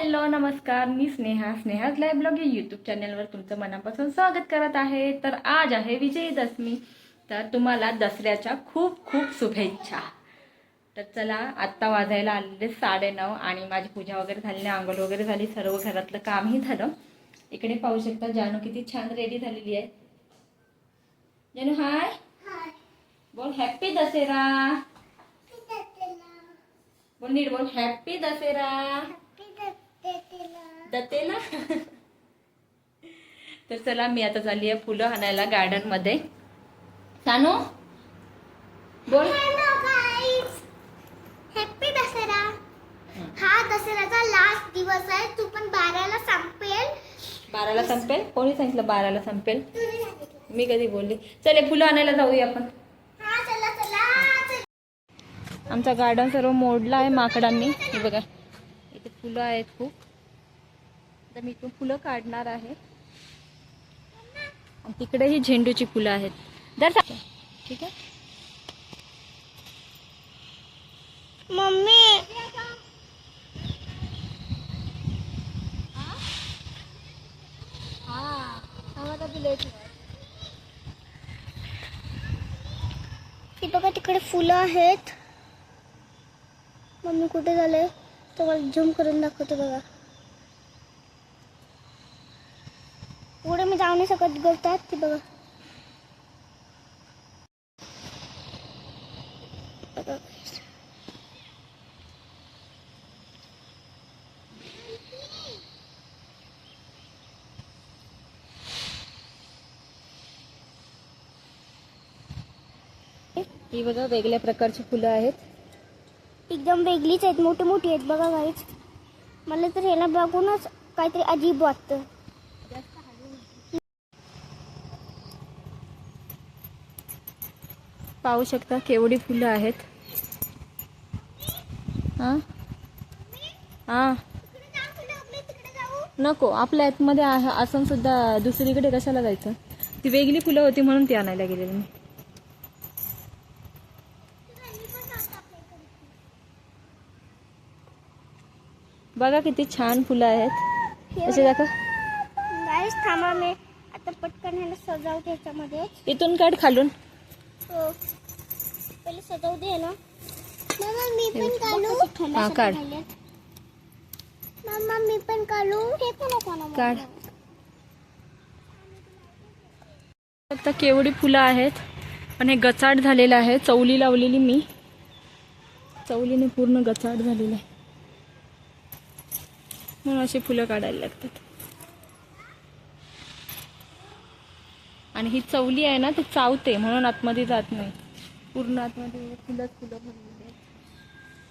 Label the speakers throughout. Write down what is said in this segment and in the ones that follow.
Speaker 1: Hello नमस्कार. मी Sneha Sneha's live blog या यूट्यूब चॅनलवर तुमचं मनापासून स्वागत करत आहे. तर आज आहे विजयदशमी. तर तुम्हाला दसऱ्याच्या खूप खूप शुभेच्छा. तर चला आत्ता वाजायला आलेले साडेनऊ आणि माझी पूजा वगैरे झाली आंघोळ वगैरे झाली सर्व घरातलं कामही झालं. इकडे पाहू शकता जानू किती छान रेडी झालेली आहे. जानू हाय बोल हॅपी दसेरा. बोल नीट बोल हॅपी दसेरा. दतेला तर चला मी आता चालली आहे फुलं आणायला गार्डनमध्ये. सानू बोल.
Speaker 2: हॅपी दसरा. हा दसऱ्याचा लास्ट दिवस आहे. तू पण बाराला संपेल.
Speaker 1: बाराला संपेल? कोणी सांगितलं बाराला संपेल? मी कधी बोलली. चले फुलं आणायला जाऊया आपण.
Speaker 2: हा चला चला चला.
Speaker 1: आमचा गार्डन सर्व मोडला आहे माकडांनी. हे बघा. इथे फुलं आहेत खूप. तर मी इथून फुलं काढणार आहे. आणि तिकडेही झेंडूची फुलं आहेत. दर ठीक आहे?
Speaker 2: मम्मी. बघा तिकडे फुलं आहेत. मम्मी कुठे झाले? तुम्हाला झूम करून दाखवते बघा. नाही शकत गवतात ती बघा.
Speaker 1: ही बघा वेगळ्या प्रकारची फुलं आहेत.
Speaker 2: एकदम वेगळीच आहेत मोठी मोठी आहेत बघा गाईच मला तर ह्याला बघूनच काहीतरी अजीब वाटतं.
Speaker 1: पाहू शकता केवढी फुलं आहेत. हा? हा. नको आपल्या आतमध्ये असून सुद्धा दुसरीकडे कशाला जायचं? ती वेगळी फुलं होती म्हणून ती आणायला गेलेली मी. बघा किती छान फुलं आहेत. असे दाखव.
Speaker 2: थांबा मी. आता पटकन ह्याला सजावते ह्याच्यामध्ये
Speaker 1: इथून काढ खालून.
Speaker 2: पहिले सजावू दे ना. मामा मी पण काढू
Speaker 1: हा, काढ.
Speaker 2: मामा मी पण काढू हे पण ना
Speaker 1: काढ. आता केवढी फुलं आहेत पण हे गचाड झालेलं आहे. चवली लावलेली मी. चवलीने पूर्ण गचाड झालेलं आहे. म्हणून अशी फुलं काढायला लागतात. आणि ही चवली आहे ना ती चावते म्हणून आतमध्ये जात नाही. पूर्ण आतमध्ये फुलंच फुलं भरलेली आहेत.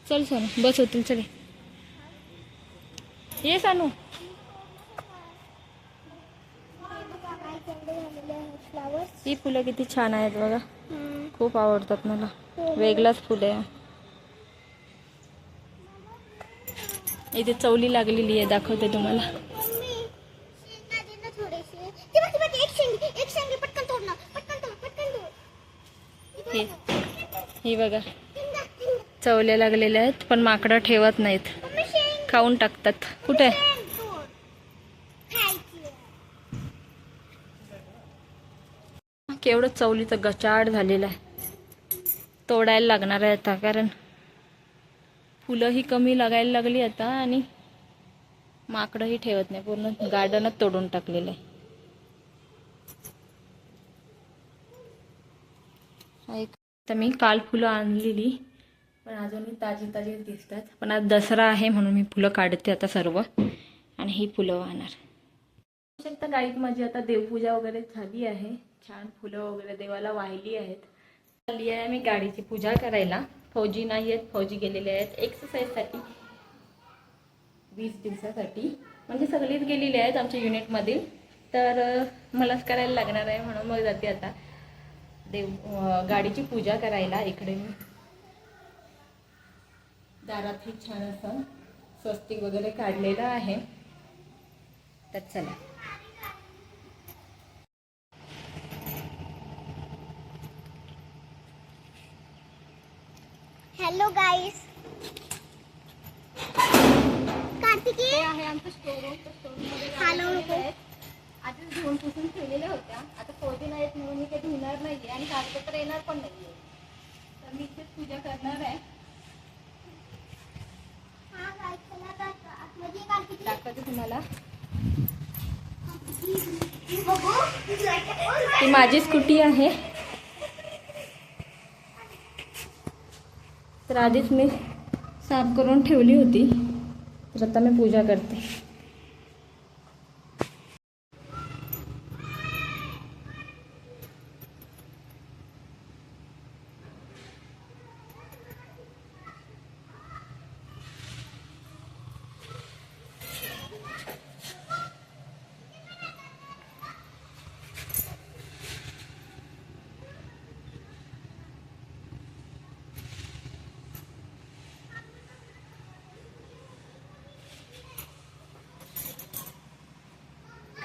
Speaker 1: चल सानू बस होतील चले. ये सानू. ही फुलं किती छान आहेत बघा. खूप आवडतात मला. वेगळाच फुले आहे. इथे चवली लागलेली आहे दाखवते तुम्हाला
Speaker 2: मम्मी शेंगा दे ना थोडेसे ते बघ, ते बघ, एक शेंगी एक शेंगी पटकन तोड ना पटकन तोड पटकन तोड
Speaker 1: हे. ही बघा. चवल्या लागलेल्या आहेत पण माकडं ठेवत नाहीत. खाऊन टाकतात. कुठे?
Speaker 2: केवढं चवली तर
Speaker 1: केवढं गचाड झालेला आहे. तोडायला लागणार आहे आता कारण फुलंही कमी लागायला लागली आता आणि माकडंही ठेवत नाही. पूर्ण गार्डनच तोडून टाकलेलं आहे. एक तर मी काल फुलं आणलेली पण अजूनही ताजी ताजी दिसतात. पण आज दसरा आहे म्हणून मी फुलं काढते आता सर्व आणि ही फुलं वाहणार. शकता गाईत माझी आता देवपूजा वगैरे झाली आहे. छान फुलं वगैरे देवाला वाहिली आहेत. चालली आहे मी गाडीची पूजा करायला. फौजी नाही आहेत फौजी गेलेले आहेत. एक्सरसाइजसाठी वीस दिवसासाठी. म्हणजे सगळीच गेलेली आहेत आमच्या युनिटमधील तर मलाच करायला लागणार आहे म्हणून मग जाते आता. देव गाडीची पूजा करायला इकडे मी. दारातही छान असं स्वस्तिक वगैरे काढलेलं आहे. तर चला.
Speaker 2: Hello guys Kartiki?
Speaker 1: आहे आमचं
Speaker 2: हॅलो नको.
Speaker 1: आधीच धुवून पुसून ठेवलेल्या होत्या. आता फौजी नाहीत म्हणून मी काही धुणार नाहीये आणि कागदपत्र येणार पण नाहीये. तर मी इथेच पूजा करणार आहे.
Speaker 2: हा काय चला आता आतमध्ये काय किती
Speaker 1: दाखवते तुम्हाला.
Speaker 2: बघू.
Speaker 1: माझी स्कूटी आहे. तर आधीच मी साफ़ करून ठेवली होती. तर आता मी पूजा करते.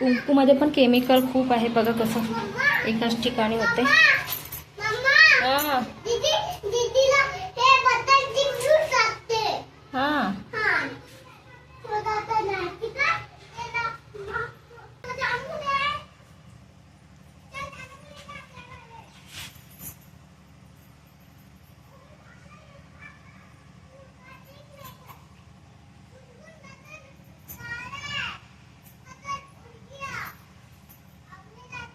Speaker 1: कुंकूमध्ये पण केमिकल खूप आहे. बघा कसं एकाच ठिकाणी होते
Speaker 2: मम्मा
Speaker 1: हां
Speaker 2: दीदी दीदीला हे बटन चिमटून टाकते
Speaker 1: हां
Speaker 2: हा शोधा आता नाही ठीक आहे हे ना मग माझं अंगून आहे. चल, अंगून आहे, अंगून आहे.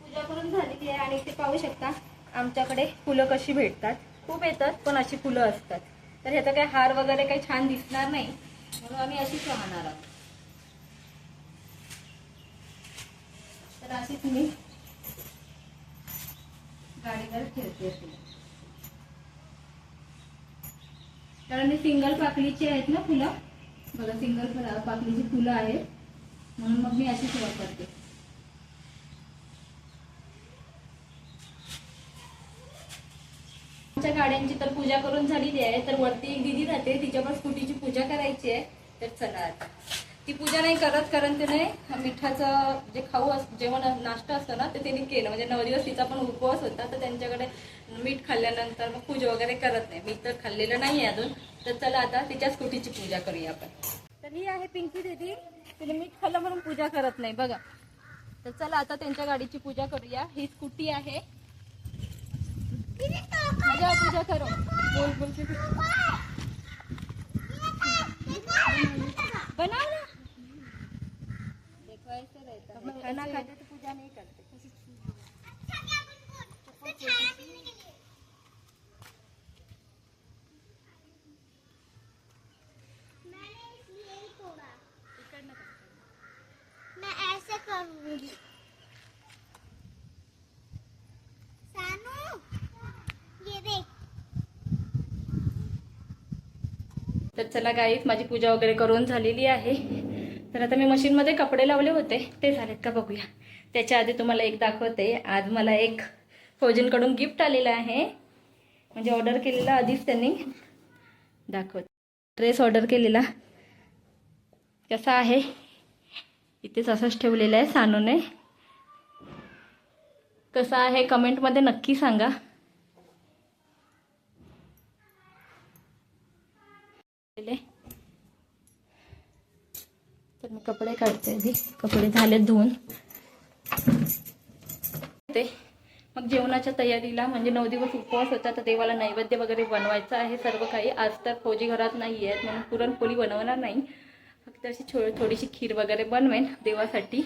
Speaker 1: पूजा आहे आणि ते पाहू शकता आमच्याकडे फुलं कशी भेटतात. खूप येतात पण अशी फुलं असतात. तर ह्याचा काही हार वगैरे काही छान दिसणार नाही. म्हणून आम्ही अशीच राहणार आहोत. तर अशीच मी गाडीवर ठेवते कारण मी सिंगल पाकळीची आहेत ना फुलं. बघा सिंगल पाकळीची फुलं आहेत. म्हणून मग मी अशीच वापरते. आमच्या गाड्यांची तर पूजा करून झालेली आहे. तर वरती एक दिदी राहते तिच्या पण स्कूटीची पूजा करायची आहे. तर चला आता. ती पूजा नाही करत कारण तिने मिठाचं जे खाऊ जेवण नाश्ता असतं ना ते तिने केलं. म्हणजे नऊ दिवस तिचा पण उपवास होता तर त्यांच्याकडे मीठ खाल्ल्यानंतर मग पूजा वगैरे करत नाही. मी तर खाल्लेलं नाही आहे अजून. तर चला आता तिच्या स्कूटीची पूजा करूया आपण. तर ही आहे पिंकी दीदी. तिने मीठ खाल्लं म्हणून पूजा करत नाही. बघा. तर चला आता त्यांच्या गाडीची पूजा करूया. ही स्कूटी आहे. पूजा पूजा करो। बोल बोल के बनाओ ना। देखो ऐसे रहता है। खाना खाते तो पूजा नहीं करते
Speaker 2: मैंने इसलिए ही तोड़ा मैं ऐसे करूंगी सानू ये देख
Speaker 1: तर चला गाईत माझी पूजा वगैरे करून झालेली आहे. तर आता मी मशीनमध्ये कपडे लावले होते ते झालेत का बघूया. त्याच्या आधी तुम्हाला एक दाखवते. आज मला एक फौजींकडून गिफ्ट आलेलं आहे. म्हणजे ऑर्डर केलेला आधीच त्यांनी. दाखवत. ड्रेस ऑर्डर केलेला. कसा आहे? इथेच असंच ठेवलेलं आहे सानूने. कसा आहे? कमेंटमध्ये नक्की सांगा केले. तर मी कपडे काढते आधी. कपडे झाले धुवून. ते मग जेवणाच्या तयारीला म्हणजे नऊ दिवस उपवास होता तर देवाला नैवेद्य वगैरे बनवायचं आहे सर्व काही. आज तर फौजी घरात नाही आहेत म्हणून पुरणपोळी बनवणार नाही. फक्त अशी छो थोडीशी खीर वगैरे बनवेन देवासाठी.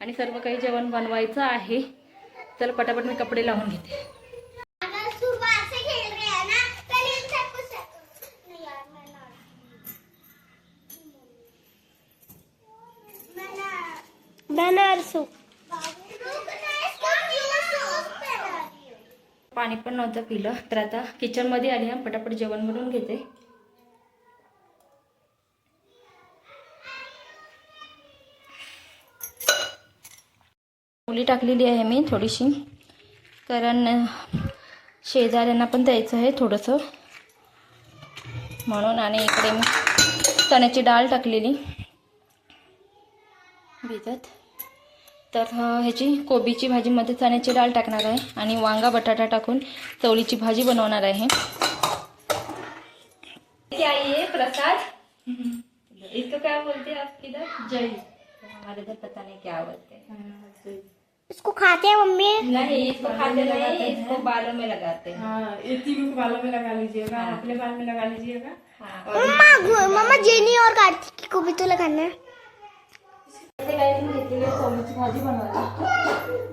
Speaker 1: आणि सर्व काही जेवण बनवायचं आहे. चल पटापट मी कपडे लावून घेते
Speaker 2: अगर सुबह से खेल रहे हैं ना पहले इनसे कुछ नहीं यार मैं ना मैं ना बनारसू.
Speaker 1: पाणी पण नव्हतं पिलं. तर आता किचनमध्ये आली ना पटापट जेवण बनवून घेते. मुली टाकलेली आहे मी थोडीशी. कारण शेजाऱ्यांना पण द्यायचं आहे थोडंसं. म्हणून आणि इकडे मी चण्याची डाळ टाकलेली. भिजत. तर अं, ह्याची कोबीची भाजीमध्ये चण्याची डाळ टाकणार आहे आणि वांगा बटाटा टाकून चवळीची भाजी बनवणार आहे. क्या ये प्रसाद. इसको क्या बोलते हैं आप इधर जय. हमारे इधर पता नहीं क्या बोलते हैं।
Speaker 2: इसको खाते हैं मम्मी?
Speaker 1: नहीं इसको खाते नहीं इसको बालों में लगाते हैं।
Speaker 3: हाँ ये तीनों को बालों में लगा लीजिएगा अपने बाल में लगा लीजिएगा।
Speaker 1: हाँ।
Speaker 2: मम्मा मम्मा जेनी और कार्तिक को भी तो लगाना है।
Speaker 1: घेतलेली आहे चवळीची भाजी बनवायला.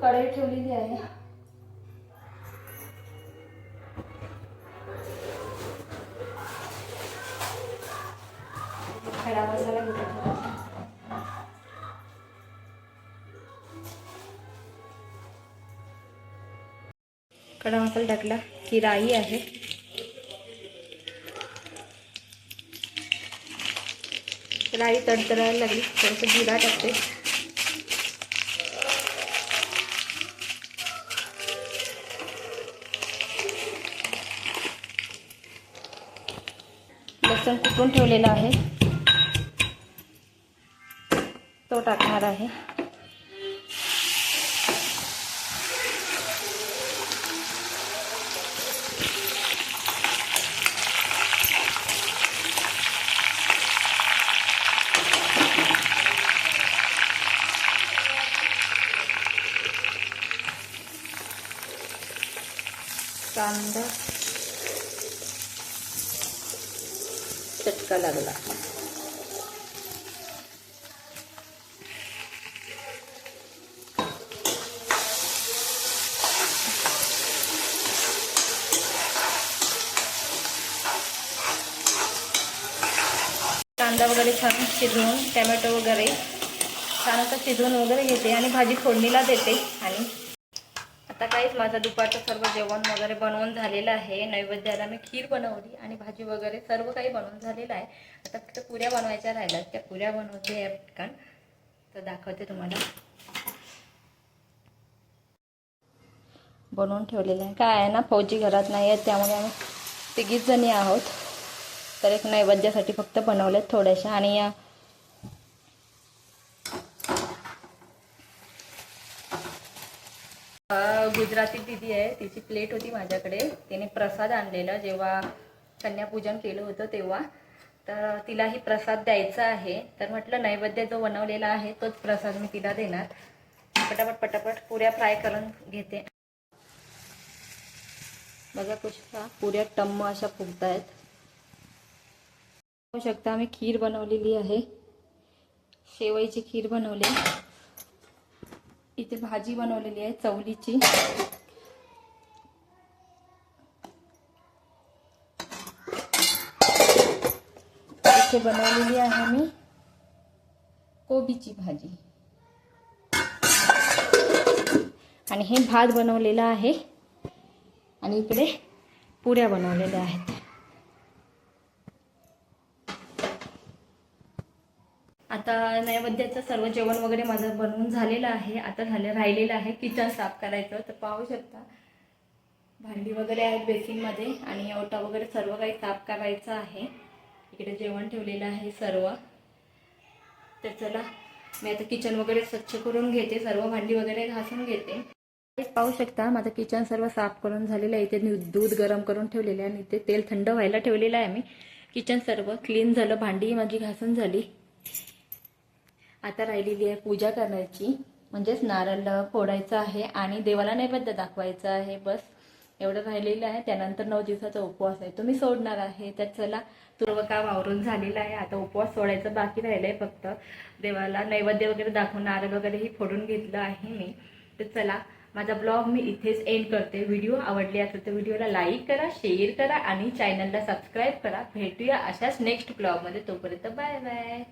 Speaker 1: कढई ठेवलेली आहे. खडा मसाला घेतला थोडासा. खडा मसाला टाकला की राई आहे. राई तडतडायला लागली थोडंसं जिरा टाकते. लसूण कुटून ठेवलेला आहे. तो टाकणार आहे कांदा चटका लागला. कांदा वगैरे छान शिजवून टॅमॅटो वगैरे छान असं शिजवून वगैरे घेते आणि भाजी फोडणीला देते आणि आता माझं दुपारचं सर्व जेवण वगैरे बनवून झालेलं आहे. नैवेद्याला मी खीर बनवली आणि भाजी वगैरे सर्व काही बनवून झालेलं आहे. आता फक्त पुऱ्या बनवायच्या राहिल्यात. त्या पुऱ्या बनवते या पटकन तर दाखवते तुम्हाला. बनवून ठेवलेलं आहे. काय आहे ना फौजी घरात नाही आहेत त्यामुळे आम्ही तिघीच जणी आहोत. तर एक नैवेद्यासाठी फक्त बनवल्यात थोड्याशा. आणि या गुजराती दिदी आहे. तिची प्लेट होती माझ्याकडे. तिने प्रसाद आणलेला जेव्हा कन्यापूजन केलं होतं तेव्हा. तर तिलाही प्रसाद द्यायचा आहे. तर म्हटलं नैवेद्य जो बनवलेला आहे तोच प्रसाद मी तिला देणार. पटापट पटापट पुऱ्या फ्राय करून घेते. बघा कुशा पुऱ्या टम्म अशा फुगत आहेत पाहू शकता मी खीर बनवलेली आहे. शेवईची खीर बनवली. इथे भाजी बनवलेली आहे चवलीची. इथे बनवलेली आहे मी कोबीची भाजी. आणि हे भात बनवलेला आहे. आणि इकडे पुऱ्या बनवलेल्या आहेत. आता नैवेद्याचं सर्व जेवण वगैरे माझं बनवून झालेलं आहे. आता झालं राहिलेलं आहे. किचन साफ करायचं. तर पाहू शकता. भांडी वगैरे आहेत बेसिनमध्ये आणि ओटा वगैरे सर्व काही साफ करायचं आहे. इकडे जेवण ठेवलेलं आहे सर्व. तर चला मी आता किचन वगैरे स्वच्छ करून घेते. सर्व भांडी वगैरे घासून घेते. पाहू शकता माझं किचन सर्व साफ करून झालेलं आहे. इथे दूध गरम करून ठेवलेलं आहे आणि इथे तेल थंड व्हायला ठेवलेलं आहे मी किचन सर्व क्लीन झालं. भांडी माझी घासून झाली. आता राहिलेली आहे पूजा करायची म्हणजेच नारळ फोडायचं आहे आणि देवाला नैवेद्य दाखवायचं आहे. बस एवढं राहिलेलं आहे. त्यानंतर नऊ दिवसाचा उपवास आहे. तुम्ही सोडणार आहे. तर चला सर्व काम आवरून झालेलं आहे. आता उपवास सोडायचं बाकी राहिलंय फक्त. देवाला नैवेद्य वगैरे दाखवून नारळ वगैरेही फोडून घेतलं आहे मी. तर चला माझा ब्लॉग मी इथेच एंड करते. व्हिडिओ आवडली असेल तर व्हिडिओला लाईक करा शेअर करा आणि चॅनलला सबस्क्राईब करा. भेटूया अशाच नेक्स्ट ब्लॉगमध्ये तोपर्यंत बाय बाय